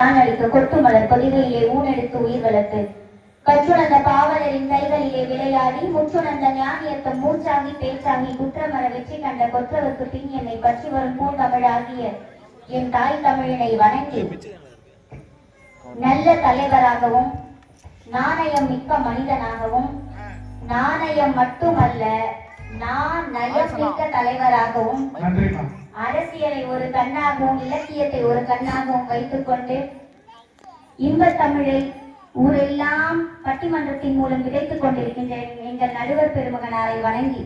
அளிக்க கொட்டு மலர் கொடிகளிலே ஊனெடுத்து உயிர் வளர்த்து. கற்றுணர்ந்த பாவலரின் கைகளிலே விளையாடி முற்றுணர்ந்த ஞானியத்தம் மூச்சாகி பேச்சாகி குற்றமர வெற்றி கண்ட கொற்றவர்க்கு பின் என்னை பற்றி வரும் பூந்தமிழாகிய என் தாய் தமிழினை வணங்கி நல்ல தலைவராகவும் நாணயம் மிக்க மனிதனாகவும் நாணயம் மட்டுமல்ல நான் தலைவராகவும் அரசியலை ஒரு கண்ணாகவும் இலக்கியத்தை ஒரு கண்ணாகவும் வைத்துக்கொண்டு இன்பத் தமிழை ஊரெல்லாம் பட்டிமன்றத்தின் மூலம் விதைத்துக் கொண்டிருக்கின்ற எங்கள் நடுவர் பெருமகனாரை வணங்கி.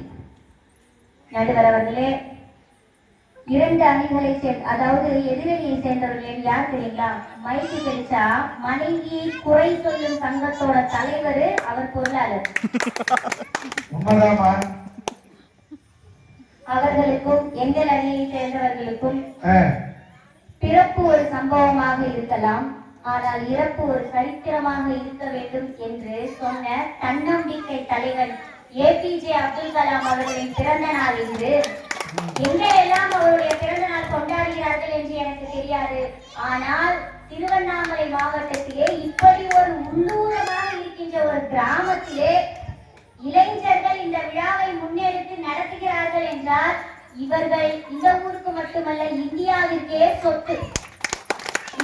நடுவர் அவர்களே இரண்டு அணிகளை சேர்ந்த அதாவது எதிரணியை சேர்ந்தவர்கள் யார் தெரியுங்களா? மைக்கு தெரிச்சா மனைவியை குறை சொல்லும் சங்கத்தோட தலைவர் அவர் பொருளாளர். அவர்களுக்கும் எங்கள் அணியை சேர்ந்தவர்களுக்கும் பிறப்பு ஒரு சம்பவமாக இருக்கலாம் ஆனால் இறப்பு ஒரு சரித்திரமாக இருக்க வேண்டும் என்று சொன்ன தன்னம்பிக்கை தலைவர் ஏபிஜே அப்துல் கலாம் அவர்களின் பிறந்த நாள் இன்று. எங்கெல்லாம் அவருடைய பிறந்த நாள் கொண்டாடுகிறார்கள் என்று எனக்கு தெரியாது. ஆனால் திருவண்ணாமலை மாவட்டத்திலே இப்படி ஒரு உள்ளூரமாக இருக்கின்ற ஒரு கிராமத்திலே இளைஞர்கள் இந்த விழாவை முன்னெடுத்து நடத்துகிறார்கள் என்றால் இவர்கள் இந்த ஊருக்கு மட்டுமல்ல இந்தியாவிற்கே சொத்து.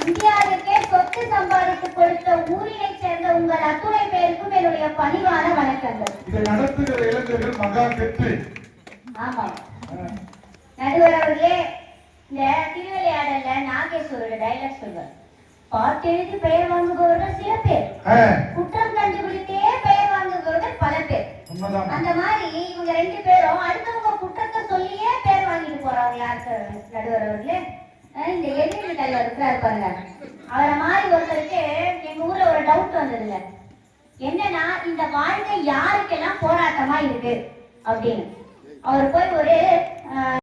இந்தியாவிற்கே சொத்து சம்பாதித்து கொடுத்த ஊரினை சேர்ந்த உங்கள் அத்துணை பேருக்கும் என்னுடைய பணிவான வணக்கங்கள். இதை நடத்துகிற இளைஞர்கள் மகா கெட்டு ஆமா நடுவர் அவர்களே இந்த திருவிளையாடல்ல நாகேஸ்வரோட டைலாக் சொல்வார். பாட்டெழுதி பெயர் வாங்குபவர்கள் சில பேர். குற்றம் கண்டுபிடித்தே பெயர் வாங்குபவர்கள் பல பேர். அந்த மாதிரி இவங்க ரெண்டு பேரும் அடுத்தவங்க இந்த எதிர்ப்பு தலைவர் இருக்கிறார் பாருங்க அவரை மாதிரி ஒருத்தருக்கு எங்க ஊர்ல ஒரு டவுட் வந்ததுல என்னன்னா இந்த வாழ்க்கை யாருக்கெல்லாம் போராட்டமா இருக்கு? அப்படின்னு. அவர் போய் ஒரு